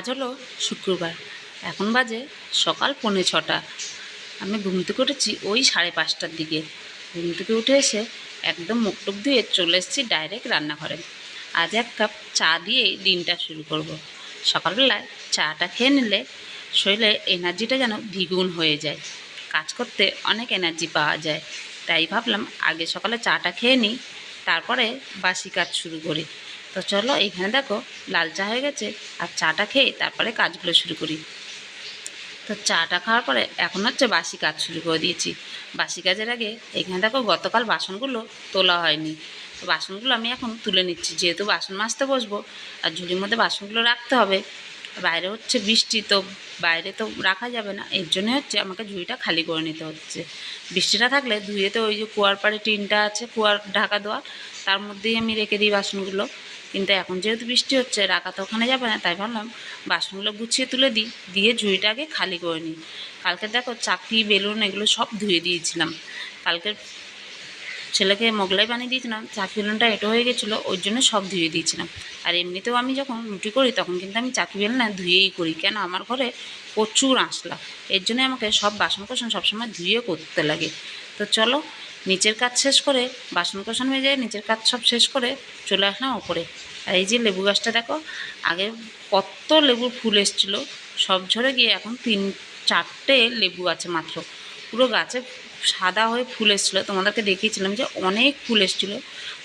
আজ হলো শুক্রবার। এখন বাজে সকাল পৌনে ছটা। আমি ঘুম থেকে উঠেছি ওই সাড়ে পাঁচটার দিকে। ঘুম থেকে উঠে এসে একদম মুখ টুক ধুয়ে চলে এসেছি ডাইরেক্ট রান্নাঘরে। আজ এক কাপ চা দিয়েই দিনটা শুরু করব। সকালবেলায় চাটা খেয়ে নিলে শরীরে এনার্জিটা যেন দ্বিগুণ হয়ে যায়। কাজ করতে অনেক এনার্জি পাওয়া যায়। তাই ভাবলাম আগে সকালে চাটা খেয়ে নিই, তারপরে বাসি কাজ শুরু করি। তো চলো এখানে দেখো, লাল চা হয়ে গেছে আর চাটা খেয়ে তারপরে কাজগুলো শুরু করি। তো চাটা খাওয়ার পরে এখন হচ্ছে বাসি কাজ শুরু করে দিয়েছি। বাসি কাজের আগে এখানে দেখো গতকাল বাসনগুলো তোলা হয়নি। বাসনগুলো আমি এখন তুলে নিচ্ছি, যেহেতু বাসন মাজতে বসবো আর ঝুড়ির মধ্যে বাসনগুলো রাখতে হবে, বাইরে হচ্ছে বৃষ্টি তো বাইরে তো রাখা যাবে না, এর জন্য হচ্ছে আমাকে ঝুড়িটা খালি করে নিতে হচ্ছে। বৃষ্টিটা থাকলে ধুয়ে তো ওই যে কুয়ার পাড়ে টিনটা আছে, কুয়ার ঢাকা দেওয়া তার মধ্যেই আমি রেখে দিই বাসনগুলো। কিন্তু এখন যেহেতু বৃষ্টি হচ্ছে, রাখা তো ওখানে যাবে না, তাই ভাবলাম বাসনগুলো গুছিয়ে তুলে দিই, দিয়ে ঝুড়িটা আগে খালি করে নিই। কালকে দেখো চাকরি বেলুন এগুলো সব ধুয়ে দিয়েছিলাম। কালকের ছেলেকে মোগলাই বানিয়ে দিয়েছিলাম, চাকি, বেলুনটা এটো হয়ে গেছিল, ওই জন্য সব ধুয়ে দিয়েছিলাম। আর এমনিতেও আমি যখন রুটি করি, তখন কিন্তু আমি চাকি, বেলনা ধুয়েই করি, কেন আমার ঘরে প্রচুর আঁশলা। এর জন্য আমাকে সব বাসন কোসন সবসময় ধুয়ে করতে লাগে। তো চলো নিচের কাজ শেষ করে বাসন কোসন মেজে নিচের কাজ সব শেষ করে চলে আসলাম ওপরে আর এই যে লেবু গাছটা দেখো, আগে কত লেবুর ফুল এসেছিল, সব ঝরে গিয়ে এখন তিন, চারটে লেবু আছে মাত্র। পুরো গাছে সাদা হয়ে ফুল এসেছিল। তোমাদেরকে দেখিয়েছিলাম যে অনেক ফুল এসেছিল,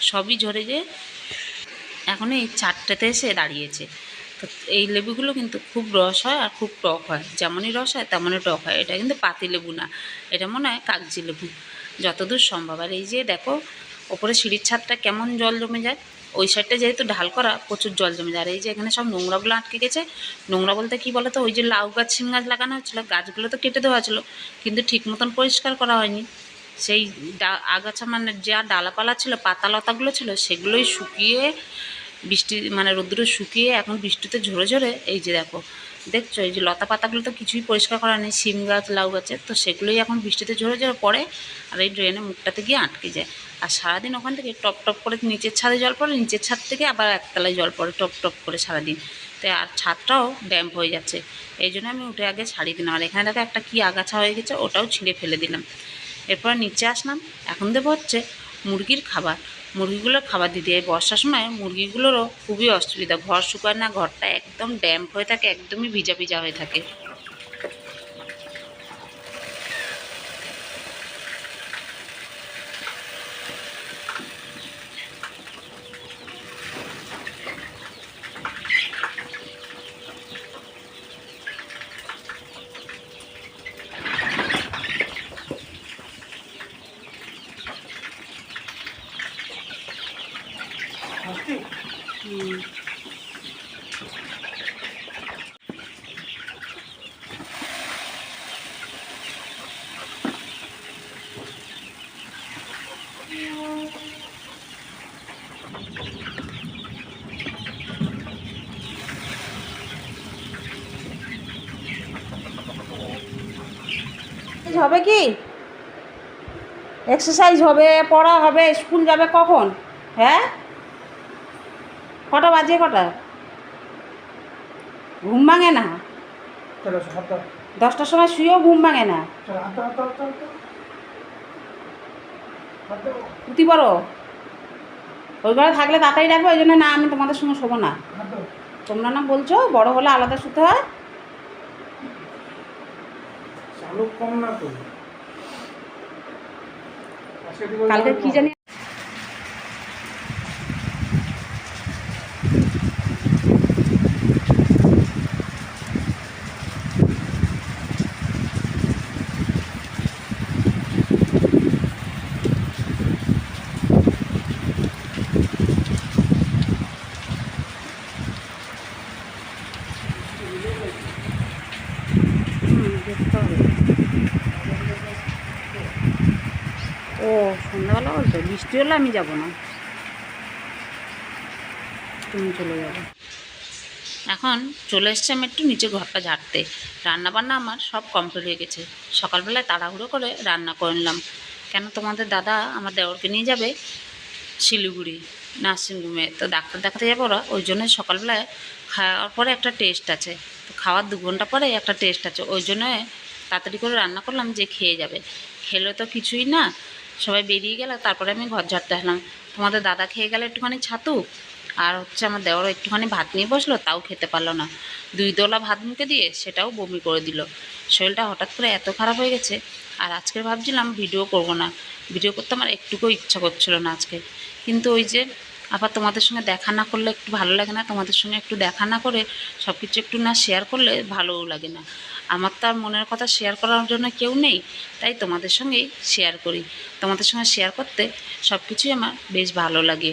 সবই ঝরে গিয়ে এখন এই চারটেতে এসে দাঁড়িয়েছে। তো এই লেবুগুলো কিন্তু খুব রস হয় আর খুব টক হয়। যেমনই রস হয়, তেমনই টক হয়। এটা কিন্তু পাতি লেবু না, এটা মনে হয় কাগজি লেবু। যতদূর সম্ভব। আর এই যে দেখো, ওপরে সিঁড়ির ছাদটা কেমন জল জমে যায়, ওই সাইডটা যেহেতু ঢাল করা, প্রচুর জল জমে যায়। আর এই যে এখানে সব নোংরাগুলো আটকে গেছে, নোংরা বলতে কি বলতো, ওই যে লাউ গাছ সিম গাছ লাগানো হচ্ছিল গাছগুলো তো কেটে দেওয়া ছিল, কিন্তু ঠিক মতন পরিষ্কার করা হয়নি। সেই আগাছা মানে যা ডালাপালা ছিল পাতা লতাগুলো ছিল, সেগুলোই শুকিয়ে, বৃষ্টি মানে রোদ্দুরে শুকিয়ে এখন বৃষ্টিতে ঝরে ঝরে, এই যে দেখো দেখছ, এই যে লতা পাতাগুলো তো কিছুই পরিষ্কার করা নেই সিম গাছ, লাউ গাছের, তো সেগুলোই এখন বৃষ্টিতে ঝরে ঝরে পড়ে আর এই ড্রেনে মুখটাতে গিয়ে আটকে যায়। আর সারাদিন ওখান থেকে টপ টপ করে নিচের ছাদে জল পড়ে, নিচের ছাদ থেকে আবার একতলায় জল পড়ে টপ টপ করে সারাদিন। তো আর ছাদটাও ড্যাম্প হয়ে যাচ্ছে। এই জন্য আমি উঠে আগে ছাড়িয়ে দিলাম। আর এখানে দেখো একটা কী আগাছা হয়ে গেছে, ওটাও ছিঁড়ে ফেলে দিলাম। এরপর নিচে আসলাম। এখন দেবো হচ্ছে মুরগির খাবার। মুরগিগুলোর খাবার দিতে এই বর্ষার সময় মুরগিগুলোরও খুবই অসুবিধা। ঘর শুকায় না, ঘরটা একদম ড্যাম্প হয়ে থাকে, একদমই ভিজা ভিজা হয়ে থাকে। হবে কি? এক্সারসাইজ হবে পড়া হবে স্কুল যাবে কখন? হ্যাঁ? কটা বাজে কটা? ঘুম ভাঙে না? দশটার সময় শুয়েও ঘুম ভাঙে না? উঠি বড় ওই ঘরে থাকলে তাড়াতাড়ি রাখব ওই জন্য না আমি তোমাদের সঙ্গে শোবো না। তোমরা না বলছো বড় হলে আলাদা শুতে হয়। চালু কম না তো। কালকে কি জানি হুম, দেখতে হবে। ও, সন্ধ্যাবেলা বলতো বৃষ্টি হলে আমি যাব না। তুমি চলে যাবে। এখন চলে এসছে আমি একটু নিচে ঘরটা ঝাড়তে। রান্না বান্না আমার সব কমপ্লিট হয়ে গেছে। সকালবেলায় তাড়াহুড়ো করে রান্না করে নিলাম। কেন তোমাদের দাদা আমার দেওরকে নিয়ে যাবে? শিলিগুড়ি, নার্সিংহোমে। তো ডাক্তার দেখাতে যাব ওরা। ওই জন্য সকালবেলায় খাওয়ার পরে একটা টেস্ট আছে। তো খাওয়ার দু ঘণ্টা পরে একটা টেস্ট আছে। ওই জন্য তাড়াতাড়ি করে রান্না করলাম যে খেয়ে যাবে। খেলে তো কিছুই না। সবাই বেরিয়ে গেল, তারপরে আমি ঘর ঝাড়তে আসলাম। তোমাদের দাদা খেয়ে গেলে একটুখানি ছাতু, আর হচ্ছে আমার দেওয়ারও একটুখানি ভাত নিয়ে বসল, তাও খেতে পারল না। দুই দোলা ভাত মুখে দিয়ে সেটাও বমি করে দিল। শরীরটা হঠাৎ করে এত খারাপ হয়ে গেছে, আর আজকে ভাবছিলাম ভিডিও করব না। ভিডিও করতে আমার একটুকু ইচ্ছা করছিল না আজকে। কিন্তু ওই যে আবার তোমাদের সঙ্গে দেখা না করলে একটু ভালো লাগে না, তোমাদের সঙ্গে একটু দেখা না করে সব কিছু একটু না শেয়ার করলে ভালোও লাগে না। আমার তো আর মনের কথা শেয়ার করার জন্য কেউ নেই, তাই তোমাদের সঙ্গেই শেয়ার করি। তোমাদের সঙ্গে শেয়ার করতে সব কিছুই আমার বেশ ভালো লাগে।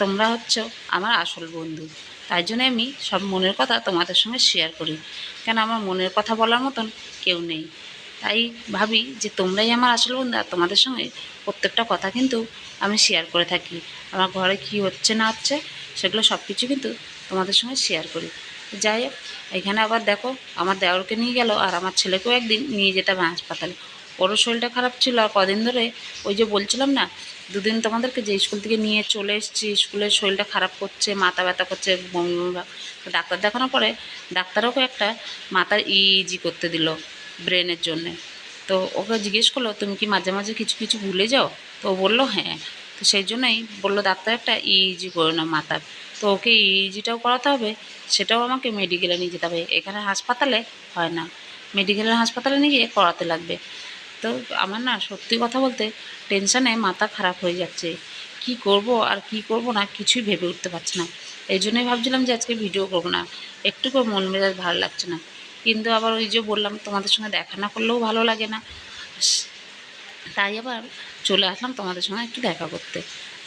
তোমরা হচ্ছ আমার আসল বন্ধু, তাই জন্য আমি সব মনের কথা তোমাদের সঙ্গে শেয়ার করি। কেন আমার মনের কথা বলার মতন কেউ নেই। তাই ভাবি যে তোমরাই আমার আসল বন্ধু আর তোমাদের সঙ্গে প্রত্যেকটা কথা কিন্তু আমি শেয়ার করে থাকি। আমার ঘরে কি হচ্ছে না হচ্ছে সেগুলো সব কিছু কিন্তু তোমাদের সঙ্গে শেয়ার করি। যাই হোক, এখানে আবার দেখো, আমার দেওরকে নিয়ে গেল আর আমার ছেলেকেও একদিন নিয়ে যেতাম হাসপাতালে। ওরও শরীরটা খারাপ ছিল আর কদিন ধরে ওই যে বলছিলাম না, দুদিন তোমাদেরকে যে স্কুল থেকে নিয়ে চলে এসেছি স্কুলের শরীরটা খারাপ করছে, মাথা ব্যথা করছে, বমি বমি। ডাক্তার দেখানোর পরে ডাক্তারও একটা মাথার ইজি করতে দিল। ব্রেনের জন্যে। তো ওকে জিজ্ঞেস করল, তুমি কি মাঝে মাঝে কিছু কিছু ভুলে যাও? তো ও বলল হ্যাঁ। তো সেই জন্যই বলল, ডাক্তার একটা ইজি করে না মাথার তো ওকে ইজিটাও করাতে হবে, সেটাও আমাকে মেডিকেলে নিয়ে যেতে হবে। এখানে হাসপাতালে হয় না মেডিকেলের হাসপাতালে নিয়ে গিয়ে করাতে লাগবে। তো আমার না সত্যি কথা বলতে টেনশানে মাথা খারাপ হয়ে যাচ্ছে। কি করব আর কি করব না কিছুই ভেবে উঠতে পারছি না। এই জন্যই ভাবছিলাম যে আজকে ভিডিও করব না। একটুকু মন মেজাজ ভালো লাগছে না। কিন্তু আবার ওই যে বললাম, তোমাদের সঙ্গে দেখা না করলেও ভালো লাগে না। তাই আবার চলে আসলাম তোমাদের সঙ্গে একটু দেখা করতে।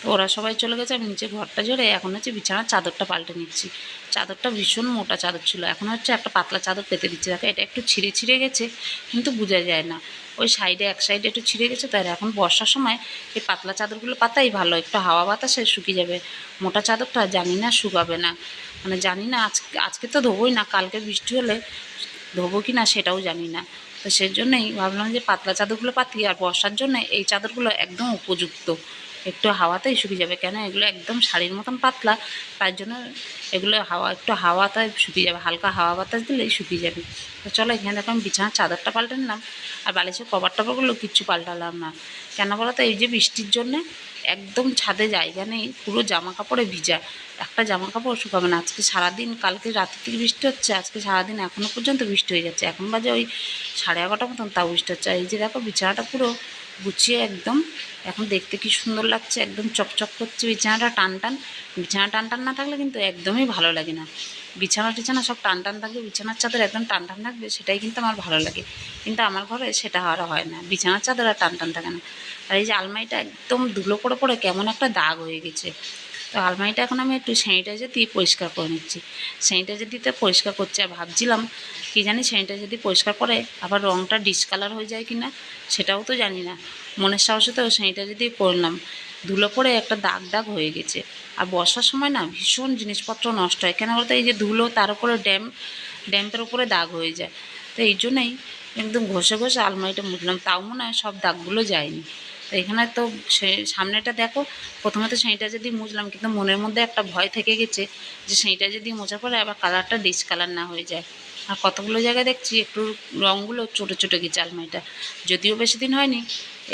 তো ওরা সবাই চলে গেছে, আমি নিচে ঘরটা জোরে এখন হচ্ছে বিছানার চাদরটা পাল্টে নিচ্ছি। চাদরটা ভীষণ মোটা চাদর ছিল, এখন হচ্ছে একটা পাতলা চাদর পেতে দিচ্ছে। দেখো, এটা একটু ছিঁড়ে ছিঁড়ে গেছে, কিন্তু বোঝা যায় না। ওই সাইডে, এক সাইডে একটু ছিঁড়ে গেছে, তাই এখন বর্ষার সময় এই পাতলা চাদরগুলো পাতাই ভালো, একটু হাওয়া বাতাসে শুকিয়ে যাবে। মোটা চাদরটা জানি না শুকাবে না মানে জানি না আজকে আজকে তো ধোবোই না, কালকে বৃষ্টি হলে ধোবো কি না সেটাও জানি না। তো সেই জন্যই ভাবলাম যে পাতলা চাদরগুলো পাতি, আর বর্ষার জন্য এই চাদরগুলো একদম উপযুক্ত। একটু হাওয়াতেই শুকিয়ে যাবে। কেন? এগুলো একদম শাড়ির মতন পাতলা, তার জন্য এগুলো হাওয়া, একটু হাওয়াতে শুকিয়ে যাবে। হালকা হাওয়া বাতাস দিলেই শুকিয়ে যাবে। তো চলো, এখানে দেখো আমি বিছানার চাদরটা পাল্টে নিলাম। আর বালিশের কভার টভারগুলো কিচ্ছু পাল্টালাম না। কেন বলো তো? এই যে বৃষ্টির জন্যে একদম ছাদে জায়গা নেই, পুরো জামা কাপড়ে ভিজা। একটা জামা কাপড় শুকাবে না। আজকে সারাদিন, কালকে রাতের থেকে বৃষ্টি হচ্ছে, আজকে সারাদিন এখনও পর্যন্ত বৃষ্টি হয়ে যাচ্ছে এখন বাজে ওই সাড়ে এগারোটা মতন, তাও বৃষ্টি হচ্ছে। এই যে দেখো, বিছানাটা পুরো গুছিয়ে একদম। এখন দেখতে কি সুন্দর লাগছে, একদম চকচক করছে, বিছানাটা টান টান। বিছানা টান টান না থাকলে কিন্তু একদমই ভালো লাগে না। বিছানা টিছানা সব টান টান থাকবে, বিছানার চাদর একদম টান টান থাকবে, সেটাই কিন্তু আমার ভালো লাগে। কিন্তু আমার ঘরে সেটা আর হয় না, বিছানার চাদর আর টান টান থাকে না। আর এই যে আলমারিটা একদম ধুলো পড়ে পড়ে কেমন একটা দাগ হয়ে গেছে। তো আলমারিটা এখন আমি একটু স্যানিটাইজার দিয়ে পরিষ্কার করে নিচ্ছি। স্যানিটাইজার দিতে পরিষ্কার করছি, আর ভাবছিলাম কি জানি স্যানিটাইজার দিয়ে পরিষ্কার করে আবার রঙটা ডিসকালার হয়ে যায় কি না সেটাও তো জানি না। মনের সাহসে তো স্যানিটাইজার দিয়ে করলাম ধুলো পরে একটা দাগ দাগ হয়ে গেছে। আর বর্ষার সময় না ভীষণ জিনিসপত্র নষ্ট হয়। কেন বলতো এই যে ধুলো তার উপরে ড্যাম ড্যাম্পের উপরে দাগ হয়ে যায়। তো এই জন্যই একদম ঘষে ঘষে আলমারিটা মুছলাম। তাও মনে হয় সব দাগগুলো যায়নি। এখানে তো সামনেটা দেখো, প্রথমে তো সেইটা যদি মুছলাম, কিন্তু মনের মধ্যে একটা ভয় থেকে গেছে যে সেইটা যদি মোছার পরে আবার কালারটা ডিসকালার না হয়ে যায়। আর কতগুলো জায়গায় দেখছি একটু রঙগুলো ছোটো ছোটো গেছে আলমারিটা। যদিও বেশি দিন হয়নি,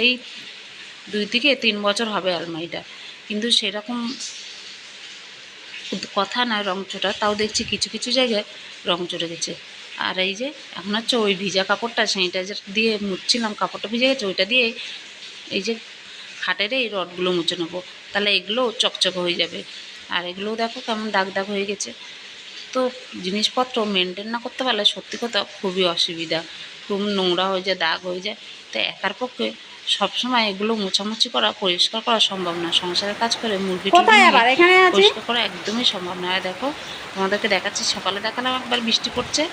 এই দুই থেকে তিন বছর হবে আলমারিটা। কিন্তু সেরকম কথা না রং চোটা তাও দেখছি কিছু কিছু জায়গায় রং চটে গেছে। আর এই যে এখন হচ্ছে ওই ভিজা কাপড়টা স্যানিটাইজার দিয়ে মুছছিলাম, কাপড়টা ভিজে গেছে, ওইটা দিয়ে এই যে খাটের এই রডগুলো মুছে নেব। তাহলে এগুলো চকচকে হয়ে যাবে। আর এগুলোও দেখো কেমন দাগ দাগ হয়ে গেছে। তো জিনিসপত্র মেনটেন না করতে পারলে সত্যি কথা খুবই অসুবিধা। খুব নোংরা হয়ে যায়, দাগ হয়ে যায়। তো একার পক্ষে সবসময় এগুলো মোছামুছি করা পরিষ্কার করা সম্ভব না। সংসারের কাজ করে মুরগি পরিষ্কার করা একদমই সম্ভব না। দেখো তোমাদেরকে দেখাচ্ছি সকালে দেখালাম একবার বৃষ্টি পড়ছে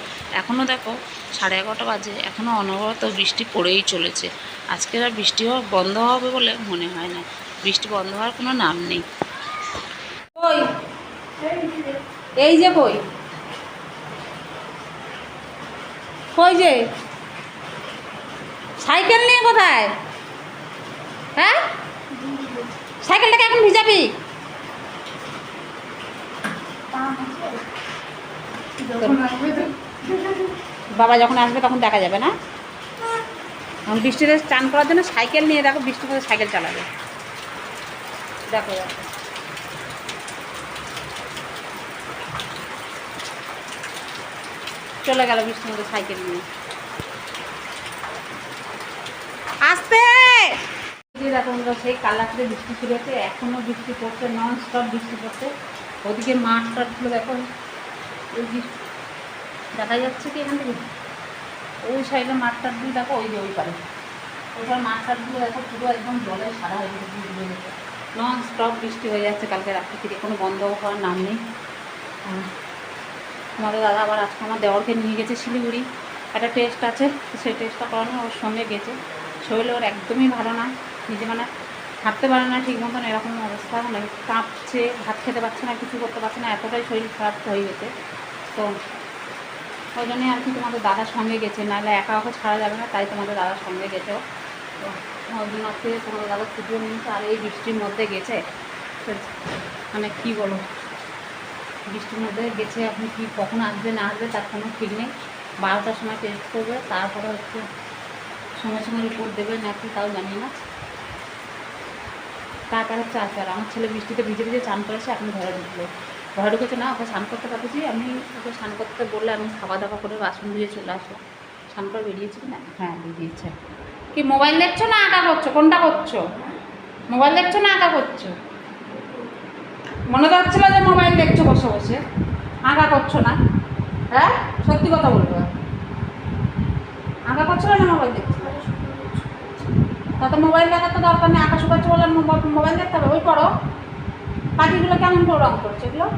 এখনও দেখো সাড়ে এগারোটা বাজে এখনও অনবরত বৃষ্টি পড়েই চলেছে। আজকে আর বৃষ্টি হওয়া বন্ধ হবে বলে মনে হয় না। বৃষ্টি বন্ধ হওয়ার কোনো নাম নেই। এই যে কই কই যে? সাইকেল নিয়ে কোথায়? হ্যাঁ? সাইকেলটাকে এখন ভিজাবি। বাবা যখন আসবে তখন দেখা যাবে না? এখন বৃষ্টিতে চান করার জন্য সাইকেল নিয়ে দেখো বৃষ্টির মধ্যে সাইকেল চালাবে। দেখো দেখো। চলে গেল বৃষ্টির মধ্যে সাইকেল নিয়ে। এই দেখো বন্ধুরা, সেই কাল রাত্রে বৃষ্টি শুরু হচ্ছে এখনও বৃষ্টি পড়ছে নন স্টপ বৃষ্টি পড়ছে। ওদিকে মাঠ টাটগুলো দেখো ওই দেখা যাচ্ছে কি এখান থেকে? ওই সাইডে মাঠ টাটগুলো দেখো ওই যে ওই পারে। ওইখানে মাঠ টাটগুলো দেখো পুরো একদম জলে সারা হয়ে গেছে নন স্টপ বৃষ্টি হয়ে যাচ্ছে কালকে রাত্রি থেকে কোনো বন্ধ হওয়ার নাম নেই। তোমাদের দাদা আবার আজকে আমার দেওরকে নিয়ে গেছে শিলিগুড়ি। একটা টেস্ট আছে সেই টেস্টটা করানো ওর সঙ্গে গেছে। শরীর ওর একদমই ভালো না। নিজে মানে হাঁটতে পারে না ঠিক মতন এরকম অবস্থা মানে কাঁপছে, ভাত খেতে পারছে না, কিছু করতে পারছে না, এতটাই শরীর খারাপ হয়ে গেছে। তো ওই জন্যই আর কি তোমাদের দাদার সঙ্গে গেছে, নাহলে একা ওকে ছাড়া যাবে না, তাই তোমাদের দাদার সঙ্গে গেছে। তো ওই জন্য আজকে তোমাদের দাদা ছুটিও নিয়েছে, আর এই বৃষ্টির মধ্যে গেছে। মানে কী বলো? বৃষ্টির মধ্যে গেছে, আপনি কি কখন আসবে, না আসবে তার কোনো ঠিক নেই। বারোটার সময় টেস্ট করবে, তারপরে হচ্ছে সময় সময় রিপোর্ট দেবে নাকি তাও জানি না। তারপরে হচ্ছে আর আমার ছেলে বৃষ্টিতে ভিজে ভিজে চান করেছে এখন ঘরে ঢুকলো। ঘরে ঢুকেছে না ওকে স্নান করতে পাঠিয়েছি আমি ওকে স্নান করতে বললে আমি খাওয়া দাওয়া করে বাসন ধুয়ে চলে আসব স্নান করে বেরিয়েছি না হ্যাঁ বেরিয়েছে। কি মোবাইল দেখছ না আঁকা করছ? কোনটা করছ? মোবাইল দেখছ না আঁকা করছ? মনে তো হচ্ছিল যে মোবাইল দেখছ বসে বসে। আঁকা করছ না? হ্যাঁ? সত্যি কথা বলব? আঁকা করছ না মোবাইল দেখছ? তাতে মোবাইল দেখার তো দরকার নেই, আকাশ উপাশ বলে মোবাইল- দেখতে হবে। ওই পড়ো। পাখিগুলো কেমন করে রং করছে এগুলো?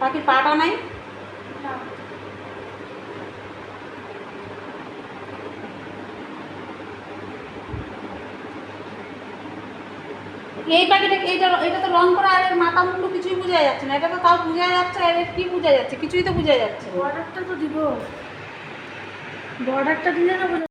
পাখির পাটা নাই? এই পাখিটা, এইটা এটা তো রং করা, আর এর মাথা মুন্ডু কিছুই বোঝা যাচ্ছে না। এটা তো তাও বোঝা যাচ্ছে, আর এর কি বোঝা যাচ্ছে? কিছুই তো বোঝা যাচ্ছে বর্ডারটা তো দিব। বর্ডারটা দিলে না